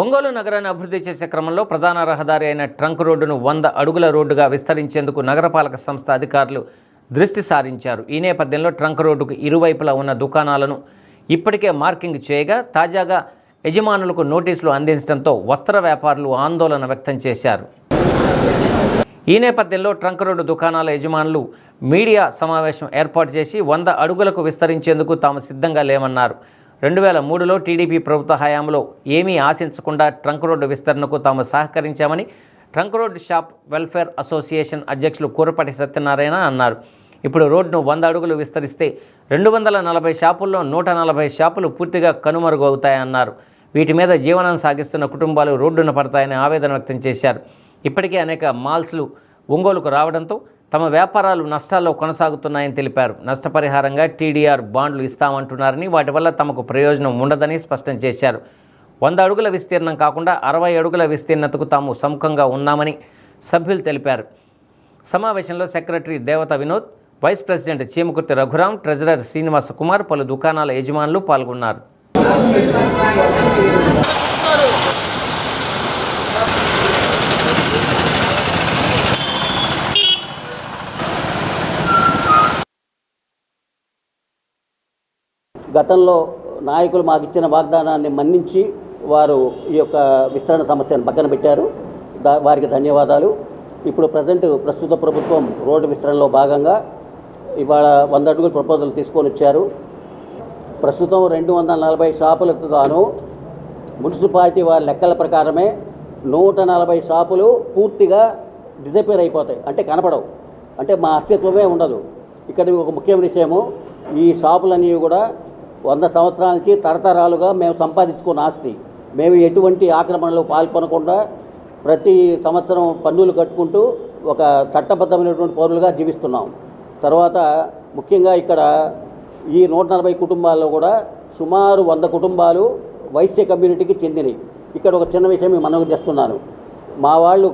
ఒంగోలు నగరాన్ని అభివృద్ధి చేసే క్రమంలో ప్రధాన రహదారి అయిన ట్రంక్ రోడ్డును వంద అడుగుల రోడ్డుగా విస్తరించేందుకు నగరపాలక సంస్థ అధికారులు దృష్టి సారించారు. ఈ నేపథ్యంలో ట్రంక్ రోడ్డుకు ఇరువైపులా ఉన్న దుకాణాలను ఇప్పటికే మార్కింగ్ చేయగా తాజాగా యజమానులకు నోటీసులు అందించడంతో వస్త్ర వ్యాపారులు ఆందోళన వ్యక్తం చేశారు. ఈ నేపథ్యంలో ట్రంక్ రోడ్డు దుకాణాల యజమానులు మీడియా సమావేశం ఏర్పాటు చేసి వంద అడుగులకు విస్తరించేందుకు తాము సిద్ధంగా లేమన్నారు. రెండు వేల మూడులో టీడీపీ ప్రభుత్వ హయాంలో ఏమీ ఆశించకుండా ట్రంక్ రోడ్డు విస్తరణకు తాము సహకరించామని trunk road shop welfare association అధ్యక్షులు కూరపాటి సత్యనారాయణ అన్నారు. ఇప్పుడు రోడ్డును వంద అడుగులు విస్తరిస్తే రెండు వందల నలభై షాపుల్లో నూట నలభై షాపులు పూర్తిగా కనుమరుగవుతాయన్నారు వీటి మీద జీవనం సాగిస్తున్న కుటుంబాలు రోడ్డున పడతాయని ఆవేదన వ్యక్తం చేశారు. ఇప్పటికే అనేక మాల్స్లు ఒంగోలుకు రావడంతో తమ వ్యాపారాలు నష్టాల్లో కొనసాగుతున్నాయని తెలిపారు. నష్టపరిహారంగా టీడీఆర్ బాండ్లు ఇస్తామంటున్నారని వాటి వల్ల తమకు ప్రయోజనం ఉండదని స్పష్టం చేశారు. వంద అడుగుల విస్తీర్ణం కాకుండా అరవై అడుగుల విస్తీర్ణతకు తాము సముఖంగా ఉన్నామని సభ్యులు తెలిపారు. సమావేశంలో secretary Devata Vinod vice president Cheemakurthi Raghuram treasurer Srinivasa Kumar పలు దుకాణాల యజమానులు పాల్గొన్నారు. గతంలో నాయకులు మాకు ఇచ్చిన వాగ్దానాన్ని మన్నించి వారు ఈ యొక్క విస్తరణ సమస్యను పక్కన పెట్టారు. దా వారికి ధన్యవాదాలు. ఇప్పుడు ప్రజెంట్ ప్రస్తుత ప్రభుత్వం రోడ్డు విస్తరణలో భాగంగా ఇవాళ వంద అడుగుల ప్రపోజల్ తీసుకొని వచ్చారు. ప్రస్తుతం రెండు వందల నలభై షాపులకు గాను మున్సిపాలిటీ వారి లెక్కల ప్రకారమే నూట నలభై షాపులు పూర్తిగా డిజపేర్ అయిపోతాయి. అంటే కనపడవు. అంటే మా అస్తిత్వమే ఉండదు. ఇక్కడ ఒక ముఖ్యమైన విషయము ఈ షాపులన్నీ కూడా వంద సంవత్సరాల నుంచి తరతరాలుగా మేము సంపాదించుకున్న ఆస్తి. మేము ఎటువంటి ఆక్రమణలో పాల్పొనకుండా ప్రతి సంవత్సరం పన్నులు కట్టుకుంటూ ఒక చట్టబద్ధమైనటువంటి పౌరులుగా జీవిస్తున్నాం. తర్వాత ముఖ్యంగా ఇక్కడ ఈ నూట నలభై కుటుంబాల్లో కూడా సుమారు వంద కుటుంబాలు వైశ్య కమ్యూనిటీకి చెందినవి ఇక్కడ ఒక చిన్న విషయం మేము మనవి చేస్తున్నాను. మా వాళ్ళు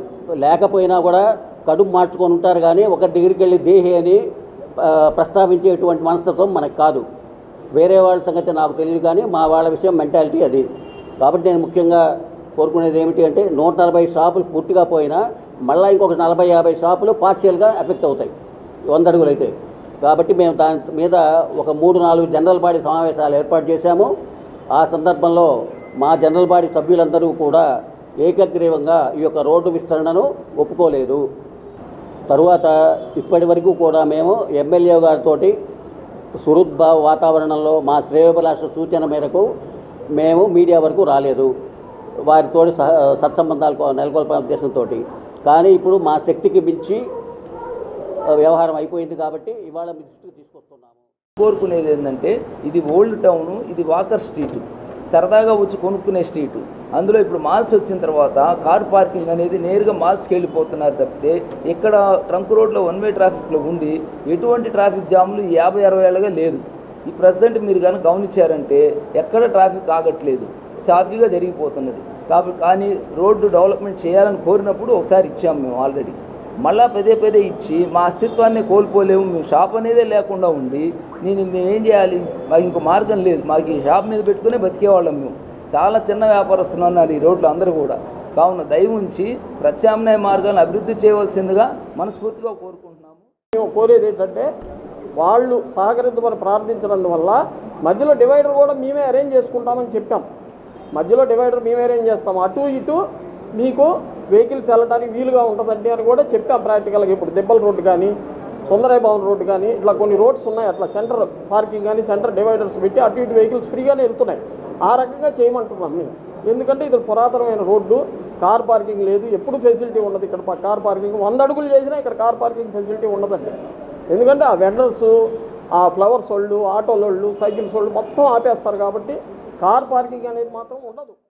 లేకపోయినా కూడా కడుపు మార్చుకొని ఉంటారు కానీ ఒక దగ్గరికి వెళ్ళి దేహి అని ప్రస్తావించేటువంటి మనస్తత్వం మనకు కాదు. వేరే వాళ్ళ సంగతి నాకు తెలియదు కానీ మా వాళ్ళ విషయం మెంటాలిటీ అది. కాబట్టి నేను ముఖ్యంగా కోరుకునేది ఏమిటి అంటే నూట నలభై షాపులు పూర్తిగా పోయినా మళ్ళీ ఇంకొక నలభై యాభై షాపులు పార్షియల్గా ఎఫెక్ట్ అవుతాయి. వంద అడుగులు అయితే కాబట్టి మేము దాని మీద ఒక మూడు నాలుగు జనరల్ బాడీ సమావేశాలు ఏర్పాటు చేశాము. ఆ సందర్భంలో మా జనరల్ బాడీ సభ్యులందరూ కూడా ఏకగ్రీవంగా ఈ యొక్క రోడ్డు విస్తరణను ఒప్పుకోలేదు. తరువాత ఇప్పటి వరకు కూడా మేము ఎమ్మెల్యే గారితో సుహృద్భావ వాతావరణంలో మా శ్రేయోభిలాష సూచన మేరకు మేము మీడియా వరకు రాలేదు. వారితో సహ సత్సంబంధాలు నెలకొల్పే ఉద్దేశంతో కానీ ఇప్పుడు మా శక్తికి మించి వ్యవహారం అయిపోయింది కాబట్టి ఇవాళ మీ దృష్టికి తీసుకొస్తున్నాము. కోరుకునేది ఏంటంటే ఇది ఓల్డ్ టౌన్ ఇది వాకర్ స్ట్రీట్. సరదాగా వచ్చి కొనుక్కునే స్ట్రీటు. అందులో ఇప్పుడు మాల్స్ వచ్చిన తర్వాత కార్ పార్కింగ్ అనేది నేరుగా మాల్స్కి వెళ్ళిపోతున్నారు తప్పితే ఇక్కడ ట్రంక్ రోడ్లో వన్ వే ట్రాఫిక్లో ఉండి ఎటువంటి ట్రాఫిక్ జాములు యాభై అరవై ఏళ్ళగా లేదు. ఈ ప్రెసిడెంట్ మీరు కానీ గమనించారంటే ఎక్కడ ట్రాఫిక్ ఆగట్లేదు. సాఫీగా జరిగిపోతున్నది. కాబట్టి కానీ రోడ్డు డెవలప్మెంట్ చేయాలని కోరినప్పుడు ఒకసారి ఇచ్చాము మేము ఆల్రెడీ. మళ్ళా పదే పదే ఇచ్చి మా అస్తిత్వాన్ని కోల్పోలేము. మేము షాప్ అనేదే లేకుండా ఉండి నేను మేమేం చేయాలి? మాకు ఇంకో మార్గం లేదు. మాకు ఈ షాప్ మీద పెట్టుకునే బతికేవాళ్ళం మేము. చాలా చిన్న వ్యాపారస్తులు ఉన్నారు ఈ రోడ్లు అందరూ కూడా. కావున దయ ఉంచి ప్రత్యామ్నాయ మార్గాలను అభివృద్ధి చేయవలసిందిగా మనస్ఫూర్తిగా కోరుకుంటున్నాము. మేము కోరేది ఏంటంటే వాళ్ళు సహకరించమని ప్రార్థించినందువల్ల మధ్యలో డివైడర్ కూడా మేమే అరేంజ్ చేసుకుంటామని చెప్పాం. మధ్యలో డివైడర్ మేమే అరేంజ్ చేస్తాం. అటు ఇటు మీకు వెహికల్స్ వెళ్ళడానికి వీలుగా ఉంటుందండి అని కూడా చెప్పాం ప్రాక్టికల్గా. ఇప్పుడు దెబ్బల రోడ్డు కానీ సుందరయ్య భవన్ రోడ్డు కానీ ఇట్లా కొన్ని రోడ్స్ ఉన్నాయి. అట్లా సెంటర్ పార్కింగ్ కానీ సెంటర్ డివైడర్స్ పెట్టి అటు ఇటు వెహికల్స్ ఫ్రీగానే వెళ్తున్నాయి. ఆ రకంగా చేయమంటున్నాం మేము. ఎందుకంటే ఇది పురాతనమైన రోడ్డు కార్ పార్కింగ్ లేదు ఎప్పుడు ఫెసిలిటీ ఉండదు ఇక్కడ కార్ పార్కింగ్. వంద అడుగులు చేసినా ఇక్కడ కార్ పార్కింగ్ ఫెసిలిటీ ఉండదండి. ఎందుకంటే ఆ వెండర్స్ ఆ ఫ్లవర్స్ వాళ్ళు ఆటోల వాళ్ళు సైకిల్స్ వాళ్ళు మొత్తం ఆపేస్తారు కాబట్టి కార్ పార్కింగ్ అనేది మాత్రం ఉండదు.